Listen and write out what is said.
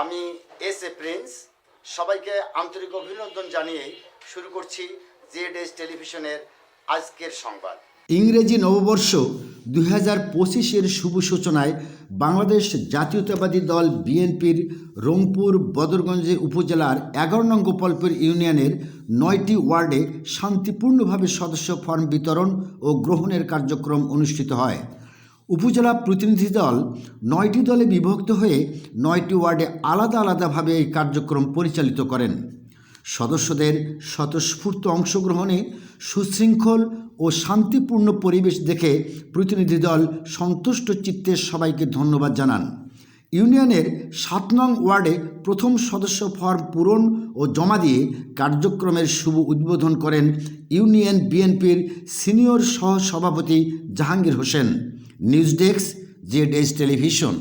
আমি S A Prince. সবাইকে আন্তরিক অভিনন্দন জানিয়ে শুরু করছি জেড এস টেলিভিশনের আজকের সংবাদ। ইংরেজি নববর্ষ দুই হাজার পঁচিশের শুভ সূচনায় বাংলাদেশ জাতীয়তাবাদী দল বিএনপির রংপুর বদরগঞ্জে উপজেলার এগারো নং গোপালপুর ইউনিয়নের নয়টি ওয়ার্ডে শান্তিপূর্ণভাবে সদস্য ফর্ম বিতরণ ও গ্রহণের কার্যক্রম অনুষ্ঠিত হয়। উপজেলা প্রতিনিধি দল নয়টি দলে বিভক্ত হয়ে নয়টি ওয়ার্ডে আলাদা আলাদাভাবে এই কার্যক্রম পরিচালিত করেন। সদস্যদের স্বতঃস্ফূর্ত অংশগ্রহণে সুশৃঙ্খল ও শান্তিপূর্ণ পরিবেশ দেখে প্রতিনিধি দল সন্তুষ্ট চিত্তে সবাইকে ধন্যবাদ জানান। ইউনিয়নের সাত নং ওয়ার্ডে প্রথম সদস্য ফর্ম পূরণ ও জমা দিয়ে কার্যক্রমের শুভ উদ্বোধন করেন ইউনিয়ন বিএনপির সিনিয়র সহ সভাপতি Jahangir Hossain. News desk Z S television.